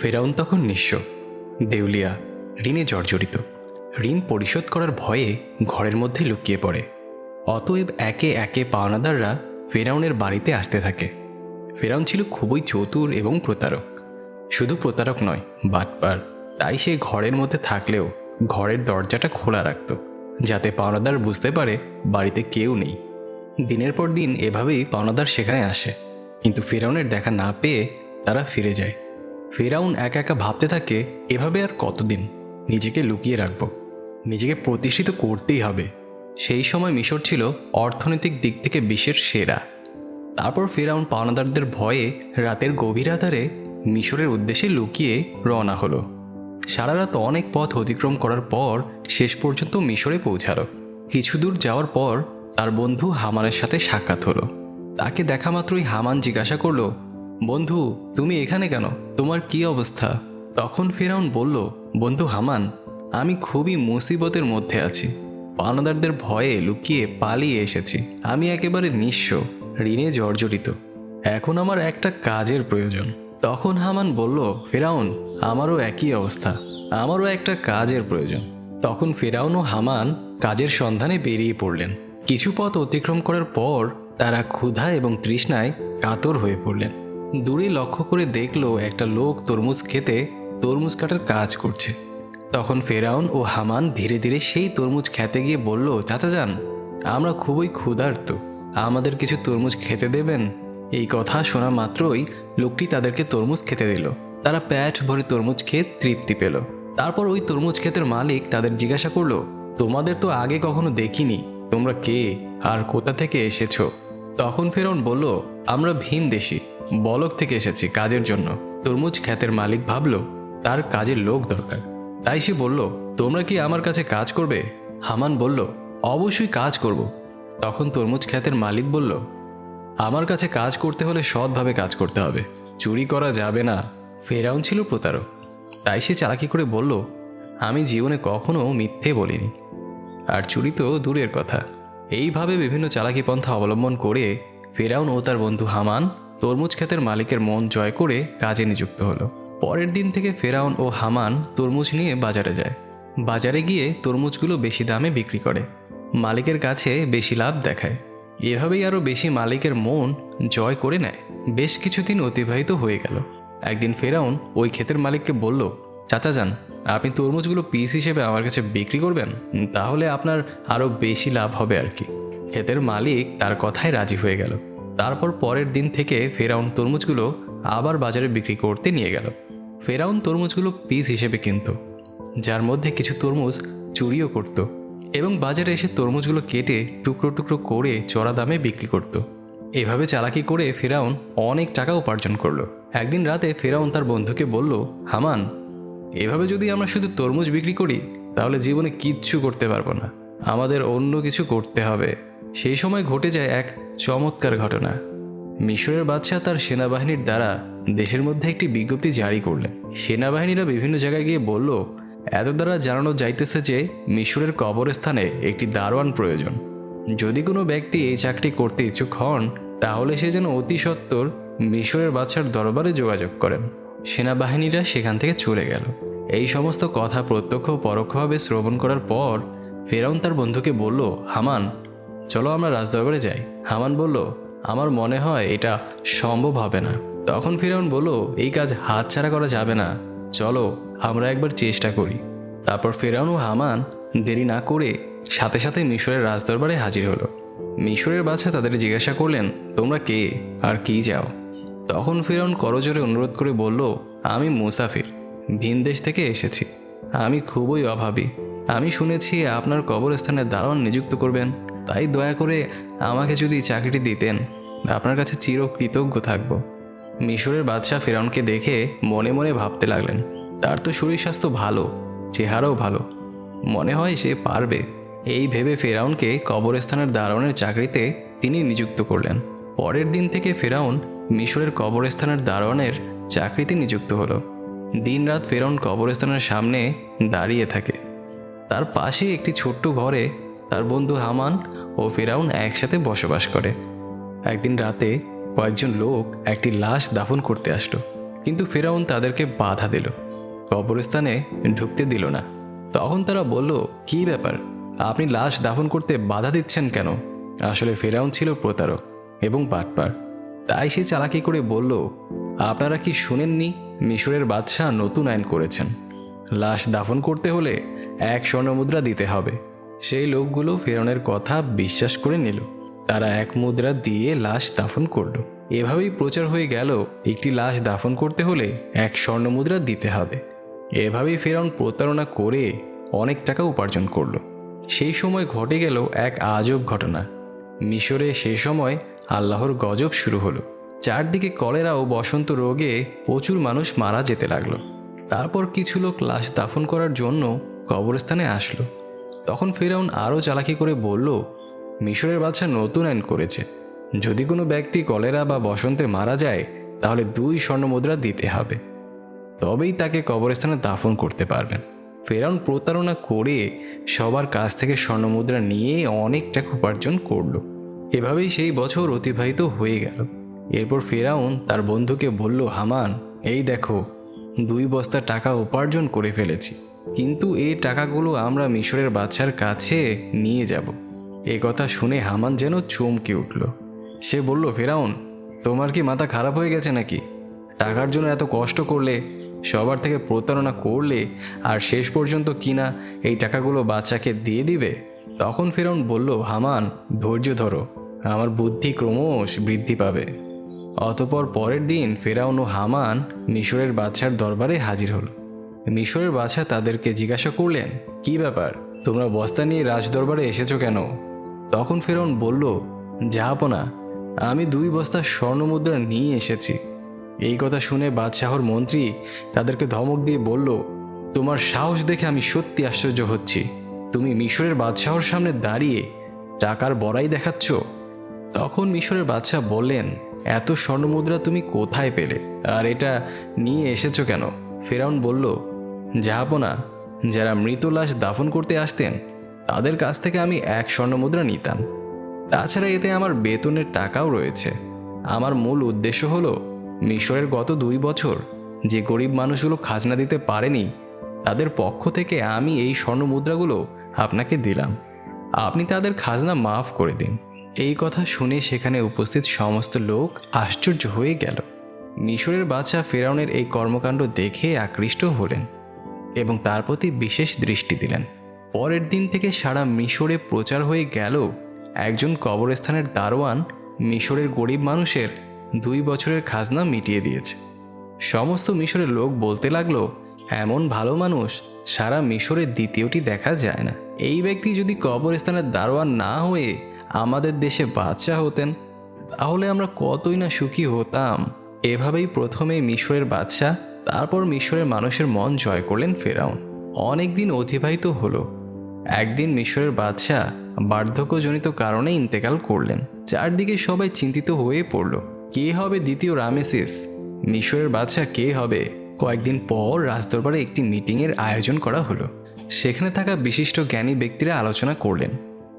ফেরাউন তখন নিঃস্ব। দেউলিয়া, ঋণে জর্জরিত। ঋণ পরিশোধ করার ভয়ে ঘরের মধ্যে লুকিয়ে পড়ে। অতএব একে একে পাওনাদাররা ফেরাউনের বাড়িতে আসতে থাকে। ফেরাউন ছিল খুবই চতুর এবং প্রতারক। শুধু প্রতারক নয়, বাটপার। তাই সে ঘরের মধ্যে থাকলেও ঘরের দরজাটা খোলা রাখত, যাতে পাওনাদার বুঝতে পারে বাড়িতে কেউ নেই। দিনের পর দিন এভাবেই পাওনাদার সেখানে আসে। কিন্তু ফেরাউনের দেখা না পেয়ে তারা ফিরে যায়। ফেরাউন একা একা ভাবতে থাকে, এভাবে আর কতদিন? নিজেকে লুকিয়ে রাখব। নিজেকে প্রতিষ্ঠিত করতেই হবে। সেই সময় মিশর ছিল অর্থনৈতিক দিক থেকে বিশ্বের সেরা। তারপর ফেরাউন পাওনাদারদের ভয়ে রাতের গভীর আধারে মিশরের উদ্দেশ্যে লুকিয়ে রওনা হলো। সারা রাত অনেক পথ অতিক্রম করার পর শেষ পর্যন্ত মিশরে পৌঁছালো। কিছু দূর যাওয়ার পর তার বন্ধু হামানের সাথে সাক্ষাৎ হলো। তাকে দেখা মাত্রই হামান জিজ্ঞাসা করল বন্ধু, তুমি এখানে কেন? তোমার কি অবস্থা? তখন ফেরাউন বলল, বন্ধু হামান, আমি খুবই মুসিবতের মধ্যে আছি। পানাদারদের ভয়ে লুকিয়ে পালিয়ে এসেছি। আমি একেবারে নিঃস্ব, ঋণে জর্জরিত। এখন আমার একটা কাজের প্রয়োজন। তখন হামান বলল, ফেরাউন, আমারও একই অবস্থা। আমারও একটা কাজের প্রয়োজন। তখন ফেরাউন ও হামান কাজের সন্ধানে বেরিয়ে পড়লেন। কিছু পথ অতিক্রম করার পর তারা ক্ষুধা এবং তৃষ্ণায় কাতর হয়ে পড়লেন। দূরে লক্ষ্য করে দেখল একটা লোক তরমুজ খেতে তরমুজ কাটার কাজ করছে। তখন ফেরাউন ও হামান ধীরে ধীরে সেই তরমুজ খেতে গিয়ে বলল, চাচা যান, আমরা খুবই ক্ষুধার্ত। আমাদের কিছু তরমুজ খেতে দেবেন? এই কথা শোনা মাত্রই লোকটি তাদেরকে তরমুজ খেতে দিল। তারা প্যাট ভরে তরমুজ খেয়ে তৃপ্তি পেল। তারপর ওই তরমুজ ক্ষেতের মালিক তাদের জিজ্ঞাসা করল, তোমাদের তো আগে কখনো দেখিনি, তোমরা কে আর কোথা থেকে এসেছ? তখন ফেরাউন বলল, আমরা ভিন দেশি বলক থেকে এসেছি কাজের জন্য। তরমুজ খ্যাতের মালিক ভাবল, তার কাজের লোক দরকার। তাই সে বলল, তোমরা কি আমার কাছে কাজ করবে? হামান বলল, অবশ্যই কাজ করব। তখন তরমুজ খ্যাতের মালিক বলল, আমার কাছে কাজ করতে হলে সৎভাবে কাজ করতে হবে। চুরি করা যাবে না। ফেরাউন ছিল প্রতারক। তাই সে চালাকি করে বলল, আমি জীবনে কখনো মিথ্যে বলিনি। আর চুরি তো দূরের কথা। এইভাবে বিভিন্ন চালাকি পন্থা অবলম্বন করে ফেরাউন ও তার বন্ধু হামান তরমুজ ক্ষেতের মালিকের মন জয় করে কাজে নিযুক্ত হলো। পরের দিন থেকে ফেরাউন ও হামান তরমুজ নিয়ে বাজারে যায়। বাজারে গিয়ে তরমুজগুলো বেশি দামে বিক্রি করে। মালিকের কাছে বেশি লাভ দেখায়। এভাবেই আরও বেশি মালিকের মন জয় করে নেয়। বেশ কিছুদিন অতিবাহিত হয়ে গেল। একদিন ফেরাউন ওই ক্ষেতের মালিককে বলল, চাচা যান, আপনি তরমুজগুলো পিস হিসেবে আমার কাছে বিক্রি করবেন? তাহলে আপনার আরও বেশি লাভ হবে আর কি। ক্ষেতের মালিক তার কথায় রাজি হয়ে গেল। তারপর পরের দিন থেকে ফেরাউন তরমুজগুলো আবার বাজারে বিক্রি করতে নিয়ে গেল। ফেরাউন তরমুজগুলো পিস হিসেবে কিনত, যার মধ্যে কিছু তরমুজ চুরিও করত এবং বাজারে এসে তরমুজগুলো কেটে টুকরো টুকরো করে চড়া দামে বিক্রি করত। এভাবে চালাকি করে ফেরাউন অনেক টাকা উপার্জন করল। একদিন রাতে ফেরাউন তার বন্ধুকে বলল, হামান, এভাবে যদি আমরা শুধু তরমুজ বিক্রি করি, তাহলে জীবনে কিচ্ছু করতে পারব না। আমাদের অন্য কিছু করতে হবে। সেই সময় ঘটে যায় এক চমৎকার ঘটনা। মিশরের বাদশাহ তার সেনাবাহিনীর দ্বারা দেশের মধ্যে একটি বিজ্ঞপ্তি জারি করলেন। সেনাবাহিনীরা বিভিন্ন জায়গায় গিয়ে বলল, এত দ্বারা জানানো যাইতেছে যে মিশরের কবরস্থানে একটি দারোয়ান প্রয়োজন। যদি কোনো ব্যক্তি এই চাকরি করতে ইচ্ছুক হন, তাহলে সে যেন অতি সত্বর মিশরের বাদশার দরবারে যোগাযোগ করেন। সেনাবাহিনীরা সেখান থেকে চলে গেল। এই সমস্ত কথা প্রত্যক্ষ পরোক্ষভাবে শ্রবণ করার পর ফেরাউন তার বন্ধুকে বলল, হামান চলো আমরা রাজদরবারে যাই। হামান বলল, আমার মনে হয় এটা সম্ভব হবে না। তখন ফেরাউন বলল, এই কাজ হাতছাড়া করা যাবে না। চলো, আমরা একবার চেষ্টা করি। তারপর ফেরাউন ও হামান দেরি না করে সাথে সাথে মিশরের রাজদরবারে হাজির হলো। মিশরের বাদশা তাদের জিজ্ঞাসা করলেন, তোমরা কে? আর কি যাও তখন ফেরাউন করজোরে অনুরোধ করে বলল, আমি মুসাফির। ভিন দেশ থেকে এসেছি। আমি খুবই অভাবী। আমি শুনেছি আপনার কবরস্থানে দারোয়ান নিযুক্ত করবেন। তাই দয়া করে আমাকে যদি চাকরিটি দিতেন, আপনার কাছে চিরকৃতজ্ঞ থাকব। মিশরের বাদশাহ ফেরাউনকে দেখে মনে মনে ভাবতে লাগলেন, তার তো শরীর স্বাস্থ্য ভালো, চেহারাও ভালো। মনে হয় সে পারবে। এই ভেবে ফেরাউনকে কবরস্থানের দারোয়ানের চাকরিতে তিনি নিযুক্ত করলেন। পরের দিন থেকে ফেরাউন মিশরের কবরস্থানের দারোয়ানের চাকরিতে নিযুক্ত হলো। দিনরাত ফেরাউন কবরস্থানের সামনে দাঁড়িয়ে থাকে। তার পাশে একটি ছোট্ট ঘরে তার বন্ধু হামান ও ফেরাউন একসাথে বসবাস করে। একদিন রাতে কয়েকজন লোক একটি লাশ দাফন করতে আসলো, কিন্তু ফেরাউন তাদেরকে বাধা দিল। কবরস্থানে ঢুকতে দিল না। তখন তারা বলল, কি ব্যাপার? আপনি লাশ দাফন করতে বাধা দিচ্ছেন কেন? আসলে ফেরাউন ছিল প্রতারক এবং বাটপার। তাই সে চালাকি করে বলল, আপনারা কি শুনেননি? মিশরের বাদশাহ নতুন আইন করেছেন। লাশ দাফন করতে হলে এক স্বর্ণমুদ্রা দিতে হবে। সেই লোকগুলো ফেরনের কথা বিশ্বাস করে নিল। তারা এক মুদ্রা দিয়ে লাশ দাফন করল। এভাবেই প্রচার হয়ে গেল, একটি লাশ দাফন করতে হলে এক স্বর্ণ মুদ্রা দিতে হবে। এভাবেই ফেরন প্রতারণা করে অনেক টাকা উপার্জন করল। সেই সময় ঘটে গেল এক আজব ঘটনা। মিশরে সে সময় আল্লাহর গজব শুরু হলো। চারদিকে কলেরা ও বসন্ত রোগে প্রচুর মানুষ মারা যেতে লাগল। তারপর কিছু লোক লাশ দাফন করার জন্য কবরস্থানে আসলো। তখন ফেরাউন আরও চালাকি করে বলল, মিশরের বাদশা নতুন আইন করেছে। যদি কোনো ব্যক্তি কলেরা বা বসন্তে মারা যায়, তাহলে দুই স্বর্ণমুদ্রা দিতে হবে। তবেই তাকে কবরস্থানে দাফন করতে পারবেন। ফেরাউন প্রতারণা করে সবার কাছ থেকে স্বর্ণমুদ্রা নিয়ে অনেক টাকা উপার্জন করল। এভাবেই সেই বছর অতিবাহিত হয়ে গেল। এরপর ফেরাউন তার বন্ধুকে বলল, হামান, এই দেখো, দুই বস্তা টাকা উপার্জন করে ফেলেছি। কিন্তু এই টাকাগুলো আমরা মিশরের বাচ্চার কাছে নিয়ে যাব। এ কথা শুনে হামান যেন চমকে উঠল। সে বলল, ফেরাউন, তোমার কি মাথা খারাপ হয়ে গেছে নাকি? টাকার জন্য এত কষ্ট করলে, সবার থেকে প্রতারণা করলে, আর শেষ পর্যন্ত কিনা এই টাকাগুলো বাচ্চাকে দিয়ে দিবে? তখন ফেরাউন বলল, হামান, ধৈর্য ধরো। আমার বুদ্ধি ক্রমশ বৃদ্ধি পাবে। অতপর পরের দিন ফেরাউন ও হামান মিশরের বাচ্চার দরবারে হাজির হলো। মিশরের বাদশা তাদেরকে জিজ্ঞাসা করলেন, কি ব্যাপার? তোমরা বস্তা নিয়ে রাজদরবারে এসেছ কেন? তখন ফেরাউন বলল জাহাপনা আমি দুই বস্তা স্বর্ণমুদ্রা নিয়ে এসেছি। এই কথা শুনে বাদশাহর মন্ত্রী তাদেরকে ধমক দিয়ে বলল, তোমার সাহস দেখে আমি সত্যি আশ্চর্য হচ্ছি। তুমি মিশরের বাদশাহর সামনে দাঁড়িয়ে টাকার বড়াই দেখাচ্ছ? তখন মিশরের বাদশাহ বললেন, এত স্বর্ণমুদ্রা তুমি কোথায় পেলে? আর এটা নিয়ে এসেছ কেন? ফেরাউন বলল জাহাপনা যারা মৃত লাশ দাফন করতে আসতেন, তাদের কাছ থেকে আমি এক স্বর্ণমুদ্রা নিতাম। তাছাড়া এতে আমার বেতনের টাকাও রয়েছে। আমার মূল উদ্দেশ্য হলো, মিশরের গত দুই বছর যে গরিব মানুষগুলো খাজনা দিতে পারেনি, তাদের পক্ষ থেকে আমি এই স্বর্ণমুদ্রাগুলো আপনাকে দিলাম। আপনি তাদের খাজনা মাফ করে দিন। এই কথা শুনে সেখানে উপস্থিত সমস্ত লোক আশ্চর্য হয়ে গেল। মিশরের বাদশা ফেরাউনের এই কর্মকাণ্ড দেখে আকৃষ্ট হলেন। এবং তার প্রতি বিশেষ দৃষ্টি দিলেন। পরের দিন থেকে সারা মিশরে প্রচার হয়ে গেল একজন কবরস্থানের দারোয়ান মিশরের গরিব মানুষের দুই বছরের খাজনা মিটিয়ে দিয়েছে। সমস্ত মিশরের লোক বলতে লাগল, এমন ভালো মানুষ সারা মিশরের দ্বিতীয়টি দেখা যায় না। এই ব্যক্তি যদি কবরস্থানের দারোয়ান না হয়ে আমাদের দেশে বাচ্চা হতেন, তাহলে আমরা কতই না সুখী হতাম। এভাবেই প্রথমে মিশরের বাদশা তারপর মিশরের মানুষের মন জয় করলেন ফেরাউন। অনেক দিন অতিবাহিত হলো। একদিন মিশরের বাদশাহ বার্ধক্যজনিত কারণে ইন্তেকাল করলেন। চারদিকে সবাই চিন্তিত হয়ে পড়ল। কে হবে দ্বিতীয় রামেসিস? মিশরের বাদশাহ কে হবে? কয়েকদিন পর রাজদরবারে একটি মিটিংয়ের আয়োজন করা হলো। সেখানে থাকা বিশিষ্ট জ্ঞানী ব্যক্তিরা আলোচনা করলেন।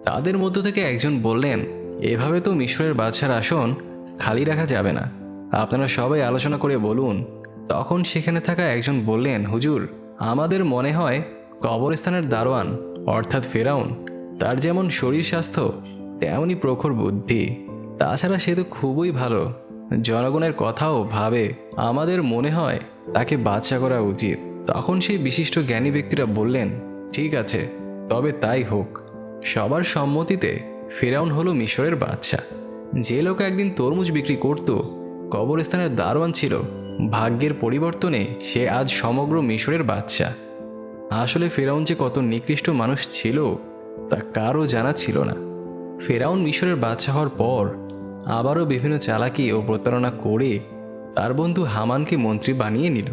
তাদের মধ্য থেকে একজন বললেন, এভাবে তো মিশরের বাদশার আসন খালি রাখা যাবে না। আপনারা সবাই আলোচনা করে বলুন তখন সেখানে থাকা একজন বললেন, হুজুর, আমাদের মনে হয় কবরস্থানের দারোয়ান, অর্থাৎ ফেরাউন, তার যেমন শরীর স্বাস্থ্য, তেমনই প্রখর বুদ্ধি। তাছাড়া সে তো খুবই ভালো। জনগণের কথাও ভাবে, আমাদের মনে হয় তাকে বাচ্চা করা উচিত। তখন সেই বিশিষ্ট জ্ঞানী ব্যক্তিরা বললেন, ঠিক আছে, তবে তাই হোক। সবার সম্মতিতে ফেরাউন হলো মিশরের বাচ্চা যে লোক একদিন তরমুজ বিক্রি করত, কবরস্থানের দারোয়ান ছিল ভাগ্যের পরিবর্তনে সে আজ সমগ্র মিশরের বাচ্চা আসলে ফেরাউন যে কত নিকৃষ্ট মানুষ ছিল, তা কারও জানা ছিল না। ফেরাউন মিশরের বাচ্চা হওয়ার পর আবারও বিভিন্ন চালাকি ও প্রতারণা করে তার বন্ধু হামানকে মন্ত্রী বানিয়ে নিল।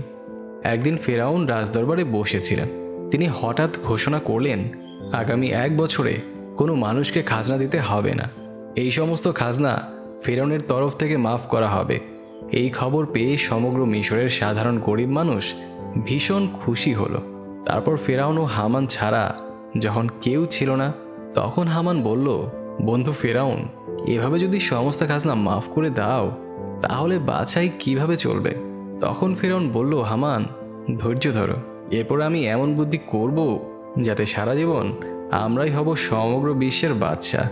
একদিন ফেরাউন রাজদরবারে বসেছিলেন। তিনি হঠাৎ ঘোষণা করলেন, আগামী এক বছরে কোনো মানুষকে খাজনা দিতে হবে না। এই সমস্ত খাজনা ফেরাউনের তরফ থেকে মাফ করা হবে। এই খবর পেয়ে সমগ্র মিশরের সাধারণ গরিব মানুষ ভীষণ খুশি হলো। তারপর ফেরাউন ও হামান ছাড়া যখন কেউ ছিল না, তখন হামান বলল, বন্ধু ফেরাউন, এভাবে যদি সমস্ত খাজনা মাফ করে দাও, তাহলে বাছাই কীভাবে চলবে? তখন ফেরাউন বলল, হামান, ধৈর্য ধরো। এরপর আমি এমন বুদ্ধি করব যাতে সারা জীবন আমরাই হব সমগ্র বিশ্বের বাদশা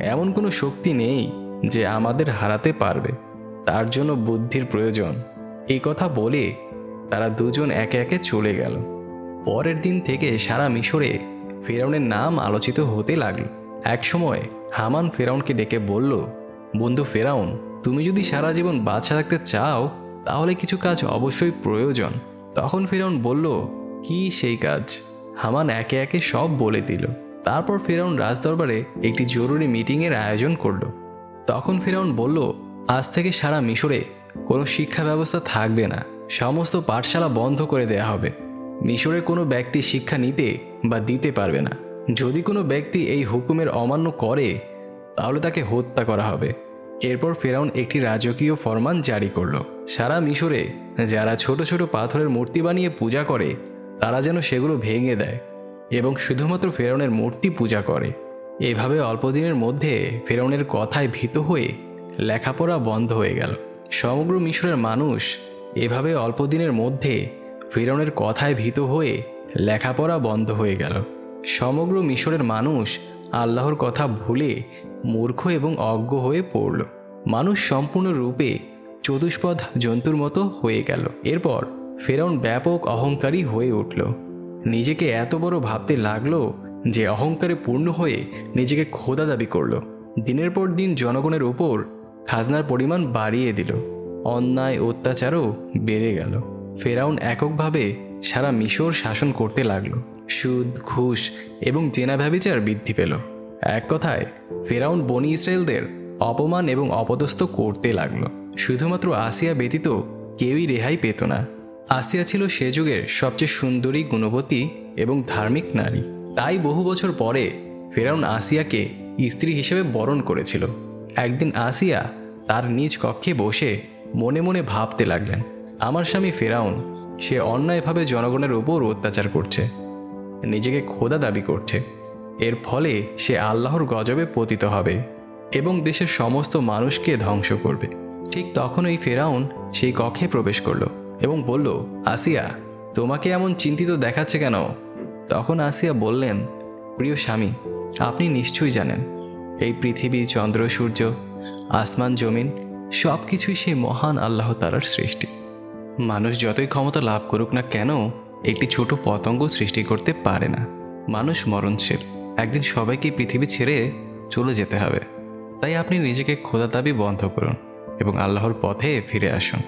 এমন কোনো শক্তি নেই যে আমাদের হারাতে পারবে। তার জন্য বুদ্ধির প্রয়োজন। এই কথা বলে তারা দুজন একে একে চলে গেল। পরের দিন থেকে সারা মিশরে ফেরাউনের নাম আলোচিত হতে লাগল। একসময় হামান ফেরাউনকে ডেকে বলল, বন্ধু ফেরাউন, তুমি যদি সারা জীবন বাচ্চা থাকতে চাও, তাহলে কিছু কাজ অবশ্যই প্রয়োজন। তখন ফেরাউন বলল, কি সেই কাজ? হামান একে একে সব বলে দিল। তারপর ফেরাউন রাজদরবারে একটি জরুরি মিটিংয়ের আয়োজন করল। তখন ফেরাউন বলল আজ থেকে সারা মিশরে কোনো শিক্ষা ব্যবস্থা থাকবে না। সমস্ত পাঠশালা বন্ধ করে দেয়া হবে। মিশরের কোনো ব্যক্তি শিক্ষা নিতে বা দিতে পারবে না। যদি কোনো ব্যক্তি এই হুকুমের অমান্য করে, তাহলে তাকে হত্যা করা হবে। এরপর ফেরাউন একটি রাজকীয় ফরমান জারি করল। সারা মিশরে যারা ছোট ছোট পাথরের মূর্তি বানিয়ে পূজা করে, তারা যেন সেগুলো ভেঙে দেয় এবং শুধুমাত্র ফেরাউনের মূর্তি পূজা করে। এভাবে অল্পদিনের মধ্যে ফেরাউনের কথায় ভীত হয়ে লেখাপড়া বন্ধ হয়ে গেল। সমগ্র মিশরের মানুষ এভাবে অল্প দিনের মধ্যে ফেরাউনের কথায় ভীত হয়ে লেখাপড়া বন্ধ হয়ে গেল। সমগ্র মিশরের মানুষ আল্লাহর কথা ভুলে মূর্খ এবং অজ্ঞ হয়ে পড়ল। মানুষ সম্পূর্ণরূপে চতুষ্পদ জন্তুর মতো হয়ে গেল। এরপর ফেরাউন ব্যাপক অহংকারী হয়ে উঠল। নিজেকে এত বড় ভাবতে লাগল যে অহংকারে পূর্ণ হয়ে নিজেকে খোদা দাবি করল। দিনের পর দিন জনগণের উপর খাজনার পরিমাণ বাড়িয়ে দিল। অন্যায় অত্যাচারও বেড়ে গেল। ফেরাউন এককভাবে সারা মিশর শাসন করতে লাগল। সুদ, ঘুষ এবং জেনা ব্যবিচার বৃদ্ধি পেল। এক কথায়, ফেরাউন বনি ইসরায়েলদের অপমান এবং অপদস্থ করতে লাগল। শুধুমাত্র আসিয়া ব্যতীত কেউই রেহাই পেত না। আসিয়া ছিল সে যুগের সবচেয়ে সুন্দরী, গুণবতী এবং ধার্মিক নারী। তাই বহু বছর পরে ফেরাউন আসিয়াকে স্ত্রী হিসেবে বরণ করেছিল। একদিন আসিয়া তার নিজ কক্ষে বসে মনে মনে ভাবতে লাগলেন, আমার স্বামী ফেরাউন, সে অন্যায়ভাবে জনগণের ওপর অত্যাচার করছে, নিজেকে খোদা দাবি করছে। এর ফলে সে আল্লাহর গজবে পতিত হবে এবং দেশের সমস্ত মানুষকে ধ্বংস করবে। ঠিক তখনই ফেরাউন সেই কক্ষে প্রবেশ করল এবং বলল, আসিয়া, তোমাকে এমন চিন্তিত দেখাচ্ছে কেন? তখন আসিয়া বললেন, প্রিয় স্বামী, আপনি নিশ্চয়ই জানেন এই পৃথিবী, চন্দ্র, সূর্য, আসমান, জমিন সব কিছুই সেই মহান আল্লাহ তালার সৃষ্টি। মানুষ যতই ক্ষমতা লাভ করুক না কেন, একটি ছোট পতঙ্গ সৃষ্টি করতে পারে না। মানুষ মরণশীল। একদিন সবাইকে পৃথিবী ছেড়ে চলে যেতে হবে। তাই আপনি নিজেকে খোদা দাবি বন্ধ করুন এবং আল্লাহর পথে ফিরে আসুন।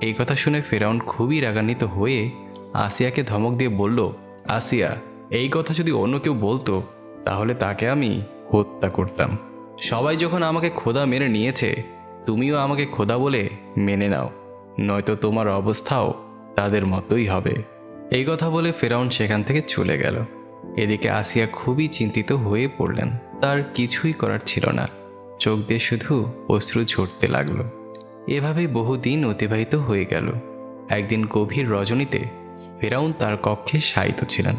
এই কথা শুনে ফেরাউন খুবই রাগান্বিত হয়ে আসিয়াকে ধমক দিয়ে বলল, আসিয়া, এই কথা যদি অন্য কেউ বলতো, তাহলে তাকে আমি হত্যা করতাম। সবাই যখন আমাকে খোদা মেনে নিয়েছে, তুমিও আমাকে খোদা বলে মেনে নাও, নয়তো তোমার অবস্থাও তাদের মতোই হবে। এই কথা বলে ফেরাউন সেখান থেকে চলে গেল। এদিকে আসিয়া খুবই চিন্তিত হয়ে পড়লেন। তার কিছুই করার ছিল না। চোখ দিয়ে শুধু অশ্রু ঝরতে লাগল। এভাবেই বহুদিন অতিবাহিত হয়ে গেল। একদিন গভীর রজনীতে ফেরাউন তার কক্ষে শায়িত ছিলেন।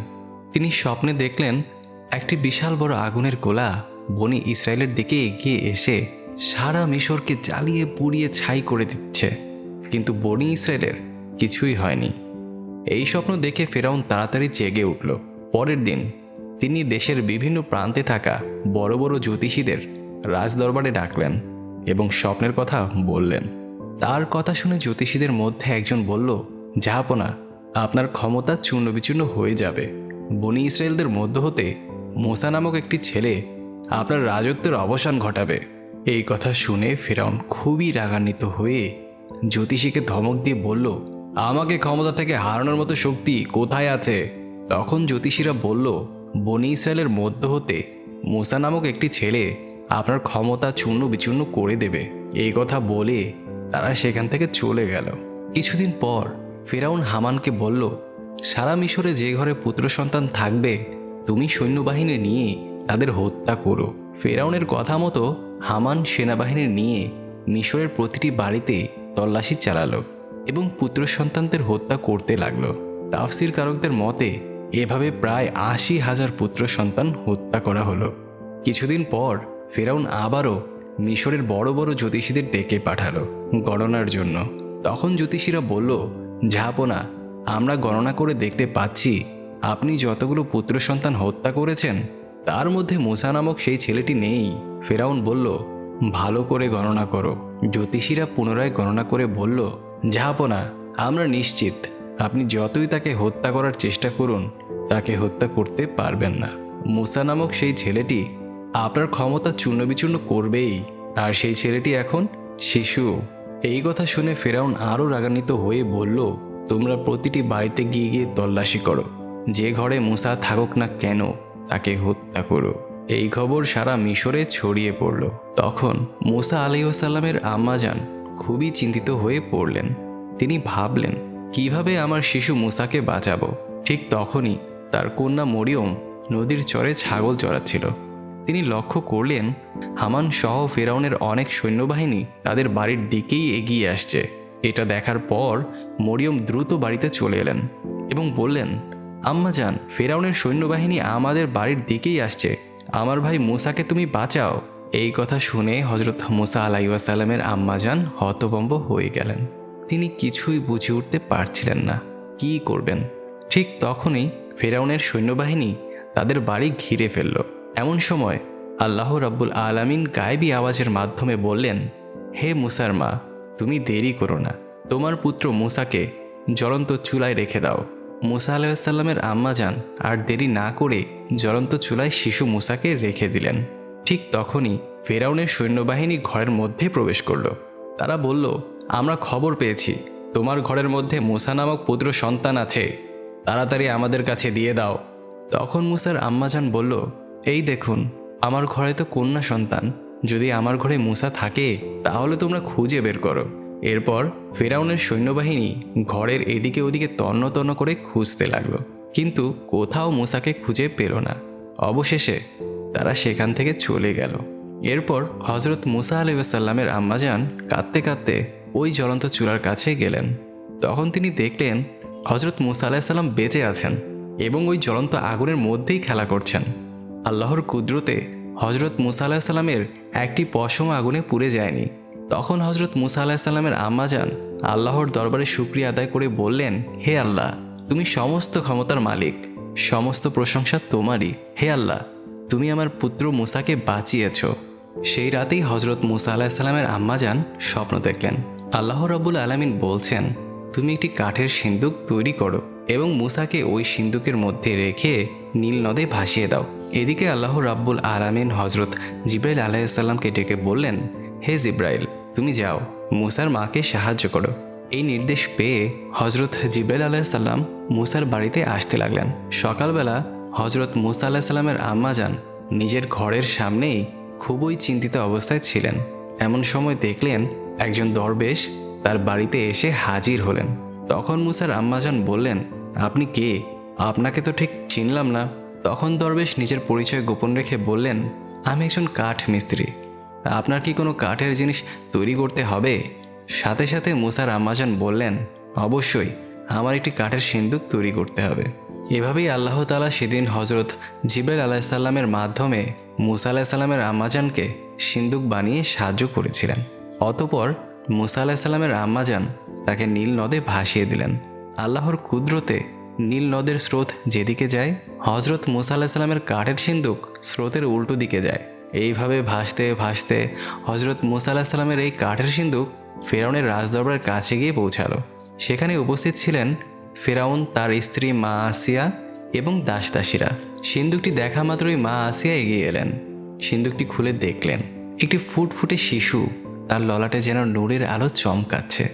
তিনি স্বপ্নে দেখলেন একটি বিশাল বড় আগুনের গোলা বনি ইসরায়েলের দিকে এগিয়ে এসে সারা মিশরকে জ্বালিয়ে পুড়িয়ে ছাই করে দিচ্ছে। কিন্তু বনি ইসরায়েলের কিছুই হয়নি। এই স্বপ্ন দেখে ফেরাউন তাড়াতাড়ি জেগে উঠল। পরের দিন তিনি দেশের বিভিন্ন প্রান্তে থাকা বড় বড় জ্যোতিষীদের রাজদরবারে ডাকলেন এবং স্বপ্নের কথা বললেন। তার কথা শুনে জ্যোতিষীদের মধ্যে একজন বলল জাহাপনা আপনার ক্ষমতা চূর্ণ বিচূর্ণ হয়ে যাবে। বনি ইসরায়েলদের মধ্য হতে মোসা নামক একটি ছেলে আপনার রাজত্বের অবসান ঘটাবে। এই কথা শুনে ফেরাউন খুবই রাগান্বিত হয়ে জ্যোতিষীকে ধমক দিয়ে বলল, আমাকে ক্ষমতা থেকে হারানোর মতো শক্তি কোথায় আছে? তখন জ্যোতিষীরা বলল, বনি ইসরায়েলের মধ্য হতে মোসা নামক একটি ছেলে আপনার ক্ষমতা চূর্ণ বিচূর্ণ করে দেবে। এই কথা বলে তারা সেখান থেকে চলে গেল। কিছুদিন পর ফেরাউন হামানকে বলল, সারা মিশরে যে ঘরে পুত্র সন্তান থাকবে তুমি সৈন্যবাহিনী নিয়ে তাদের হত্যা করো। ফেরাউনের কথা মতো হামান সেনাবাহিনী নিয়ে মিশরের প্রতিটি বাড়িতে তল্লাশি চালালো এবং পুত্র সন্তানদের হত্যা করতে লাগল। তাফসির কারকদের মতে, এভাবে প্রায় আশি হাজার পুত্র সন্তান হত্যা করা হলো। কিছুদিন পর ফেরাউন আবারও মিশরের বড় বড় জ্যোতিষীদের ডেকে পাঠালো গণনার জন্য। তখন জ্যোতিষীরা বলল না আমরা গণনা করে দেখতে পাচ্ছি আপনি যতগুলো পুত্র সন্তান হত্যা করেছেন, তার মধ্যে মোসা নামক সেই ছেলেটি নেই। ফেরাউন বলল, ভালো করে গণনা করো। জ্যোতিষীরা পুনরায় গণনা করে বলল না আমরা নিশ্চিত। আপনি যতই তাকে হত্যা করার চেষ্টা করুন, তাকে হত্যা করতে পারবেন না। মুসা নামক সেই ছেলেটি আপনার ক্ষমতা চূর্ণ বিচূর্ণ করবেই, আর সেই ছেলেটি এখন শিশু। এই কথা শুনে ফেরাউন আরও রাগান্বিত হয়ে বলল, তোমরা প্রতিটি বাড়িতে গিয়ে গিয়ে তল্লাশি করো। যে ঘরে মুসা থাকুক না কেন, তাকে হত্যা করো। এই খবর সারা মিশরে ছড়িয়ে পড়ল। তখন মুসা আলাইসাল্লামের আম্মাজান খুবই চিন্তিত হয়ে পড়লেন। তিনি ভাবলেন, কীভাবে আমার শিশু মুসাকে বাঁচাবো? ঠিক তখনই তার কন্যা মরিয়ম নদীর চরে ছাগল চড়াচ্ছিল। তিনি লক্ষ্য করলেন, হামান সহ ফেরাউনের অনেক সৈন্যবাহিনী তাদের বাড়ির দিকেই এগিয়ে আসছে। এটা দেখার পর মরিয়ম দ্রুত বাড়িতে চলে এলেন এবং বললেন আম্মা যান, ফেরাউনের সৈন্যবাহিনী আমাদের বাড়ির দিকেই আসছে। আমার ভাই মুসাকে তুমি বাঁচাও। এই কথা শুনে হজরত মুসা আলাইসাল্লামের আম্মাজান হতবম্ব হয়ে গেলেন। তিনি কিছুই বুঝে উঠতে পারছিলেন না। কি করবেন? ঠিক তখনই ফেরাউনের সৈন্যবাহিনী তাদের বাড়ি ঘিরে ফেলল। এমন সময় আল্লাহ রাব্বুল আলামিন গায়েবী আওয়াজের মাধ্যমে বললেন, হে মুসার মা, তুমি দেরি করো না। তোমার পুত্র মুসাকে জ্বলন্ত চুলায় রেখে দাও। মুসা আলাইসাল্লামের আম্মা যান আর দেরি না করে জ্বলন্ত চুলায় শিশু মুসাকে রেখে দিলেন। ঠিক তখনই ফেরাউনের সৈন্যবাহিনী ঘরের মধ্যে প্রবেশ করল। তারা বলল, আমরা খবর পেয়েছি। তোমার ঘরের মধ্যে মুসা নামক পুত্র সন্তান আছে। তাড়াতাড়ি আমাদের কাছে দিয়ে দাও। তখন মুসার আম্মাজান বলল, এই দেখুন, আমার ঘরে তো কন্যা সন্তান। যদি আমার ঘরে মুসা থাকে, তাহলে তোমরা খুঁজে বের করো। এরপর ফেরাউনের সৈন্যবাহিনী ঘরের এদিকে ওদিকে তন্ন তন্ন করে খুঁজতে লাগল। কিন্তু কোথাও মুসাকে খুঁজে পেল না। অবশেষে তারা সেখান থেকে চলে গেল। এরপর হজরত মুসা আলাইসাল্লামের আম্মাজান কাঁদতে কাঁদতে ওই জ্বলন্ত চূড়ার কাছে গেলেন। তখন তিনি দেখলেন হজরত মুসা আলাহিসাল্লাম বেঁচে আছেন এবং ওই জ্বলন্ত আগুনের মধ্যেই খেলা করছেন। আল্লাহর কুদরতে হজরত মুসা আলাহিসাল্লামের একটি পশম আগুনে পুড়ে যায়নি। তখন হজরত মুসা আলাহিসাল্লামের আম্মাজান আল্লাহর দরবারে শুক্রিয়া আদায় করে বললেন, হে আল্লাহ, তুমি সমস্ত ক্ষমতার মালিক, সমস্ত প্রশংসা তোমারই। হে আল্লাহ, তুমি আমার পুত্র মুসাকে বাঁচিয়েছ। সেই রাতেই হজরত মুসা আলাহিসাল্লামের আম্মাজান স্বপ্ন দেখলেন। আল্লাহ রাবুল আলামিন বলছেন, তুমি একটি কাঠের সিন্দুক তৈরি করো এবং মুসাকে ওই সিন্দুকের মধ্যে রেখে নীল নদে ভাসিয়ে দাও। এদিকে আল্লাহ রাব্বুল আলামিন হজরত জিব্রাইল আলাইসাল্লামকে ডেকে বললেন, হে জিব্রাইল তুমি যাও। মুসার মাকে সাহায্য করো। এই নির্দেশ পেয়ে হজরত জিব্রাইল আলাইসাল্লাম মুসার বাড়িতে আসতে লাগলেন। সকালবেলা হজরত মুসা আলাহিসাল্লামের আম্মা যান নিজের ঘরের সামনেই খুবই চিন্তিত অবস্থায় ছিলেন। এমন সময় দেখলেন একজন দরবেশ তার বাড়িতে এসে হাজির হলেন। তখন মুসার আম্মাজান বললেন, আপনি কে? আপনাকে তো ঠিক চিনলাম না। তখন দরবেশ নিজের পরিচয় গোপন রেখে বললেন, আমি একজন কাঠ মিস্ত্রি আপনার কি কোনো কাঠের জিনিস তৈরি করতে হবে? সাথে সাথে মুসার আম্মাজান বললেন, অবশ্যই, আমার একটি কাঠের সিন্দুক তৈরি করতে হবে। এভাবেই আল্লাহ তালা সেদিন হজরত জিবেল আলাহিসাল্লামের মাধ্যমে মুসা আলাহিসাল্লামের আম্মাজানকে সিন্দুক বানিয়ে সাহায্য করেছিলেন। অতপর মুসা আলাহিসাল্লামের আম্মাজান তাকে নীল নদে ভাসিয়ে দিলেন। আল্লাহর কুদরতে নীল নদের স্রোত যেদিকে যায় হজরত মুসা আলাহিসাল্লামের কাঠের সিন্দুক স্রোতের উল্টো দিকে যায়। এইভাবে ভাসতে ভাসতে হজরত মুসা আলাহিসাল্লামের এই কাঠের সিন্দুক ফেরাউনের রাজদরবারের কাছে গিয়ে পৌঁছালো। সেখানে উপস্থিত ছিলেন ফেরাউন, তার স্ত্রী মা আসিয়া এবং দাসদাসীরা। সিন্দুকটি দেখা মাত্রই মা আসিয়া এগিয়ে এলেন। সিন্দুকটি খুলে দেখলেন, একটি ফুটফুটে শিশু, তার ললাটে যেন নূরের আলো চমকাচ্ছে।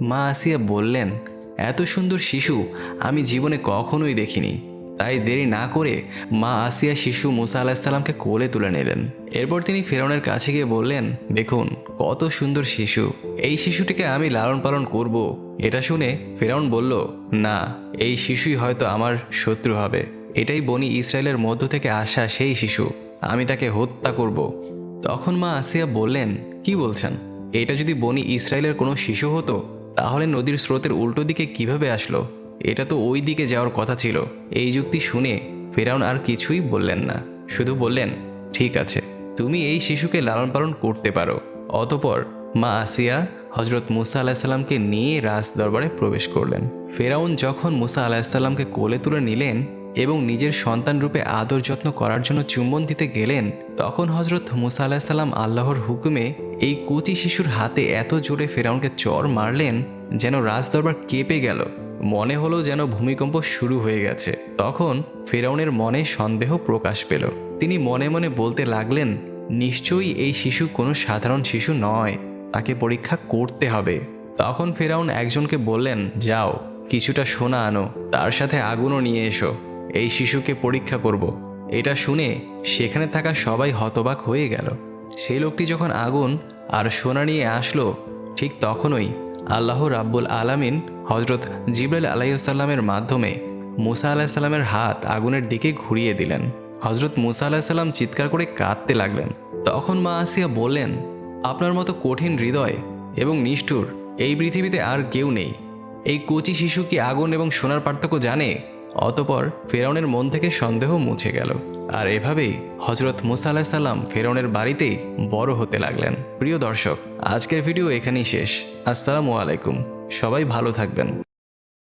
মা আসিয়া বললেন, এত সুন্দর শিশু, আমি জীবনে কখনোই দেখিনি। তাই দেরি না করে মা আসিয়া শিশু মুসা আলাহিসাল্লামকে কোলে তুলে নিলেন। এরপর তিনি ফেরাউনের কাছে গিয়ে বললেন, দেখুন, কত সুন্দর শিশু। এই শিশুটিকে আমি লালন পালন করব। এটা শুনে ফেরাউন বলল, না, এই শিশুই হয়তো আমার শত্রু হবে। এটাই বনি ইসরায়েলের মধ্য থেকে আসা সেই শিশু। আমি তাকে হত্যা করব। তখন মা আসিয়া বললেন, কি বলছেন? এটা যদি বনি ইসরায়েলের কোনো শিশু হতো, তাহলে নদীর স্রোতের উল্টো দিকে কীভাবে আসলো? এটা তো ওই দিকে যাওয়ার কথা ছিল। এই যুক্তি শুনে ফেরাউন আর কিছুই বললেন না। শুধু বললেন, ঠিক আছে, তুমি এই শিশুকে লালন পালন করতে পারো। অতপর মা আসিয়া হজরত মুসা আলাহিসাল্লামকে নিয়ে রাজ দরবারে প্রবেশ করলেন। ফেরাউন যখন মুসা আলাহিসাল্লামকে কোলে তুলে নিলেন এবং নিজের সন্তান রূপে আদর যত্ন করার জন্য চুম্বন দিতে গেলেন, তখন হজরত মুসা আলাহিসাল্লাম আল্লাহর হুকুমে এই কুচি শিশুর হাতে এত জোরে ফেরাউনকে চর মারলেন যেন রাজদরবার কেঁপে গেল। মনে হলো যেন ভূমিকম্প শুরু হয়ে গেছে। তখন ফেরাউনের মনে সন্দেহ প্রকাশ পেল। তিনি মনে মনে বলতে লাগলেন, নিশ্চয়ই এই শিশু কোনো সাধারণ শিশু নয়, তাকে পরীক্ষা করতে হবে। তখন ফেরাউন একজনকে বললেন, যাও, কিছুটা সোনা আনো, তার সাথে আগুনও নিয়ে এসো, এই শিশুকে পরীক্ষা করব। এটা শুনে সেখানে থাকা সবাই হতবাক হয়ে গেল। সেই লোকটি যখন আগুন আর সোনা নিয়ে আসলো, ঠিক তখনই আল্লাহ রাব্বুল আলামিন হজরত জিব্রাইল আলাইসাল্লামের মাধ্যমে মুসা আলাহিসাল্লামের হাত আগুনের দিকে ঘুরিয়ে দিলেন। হজরত মুসা আলাহিসাল্লাম চিৎকার করে কাঁদতে লাগলেন। তখন মা আসিয়া বললেন, আপনার মতো কঠিন হৃদয় এবং নিষ্ঠুর এই পৃথিবীতে আর কেউ নেই। এই কচি শিশু কি আগুন এবং সোনার পার্থক্য জানে? অতপর ফেরাউনের মন থেকে সন্দেহ মুছে গেল। আর এভাবেই হজরত মুসা আলাহিসাল্লাম ফেরনের বাড়িতেই বড় হতে লাগলেন। প্রিয় দর্শক, আজকের ভিডিও এখানেই শেষ। আসসালামু আলাইকুম। সবাই ভালো থাকবেন।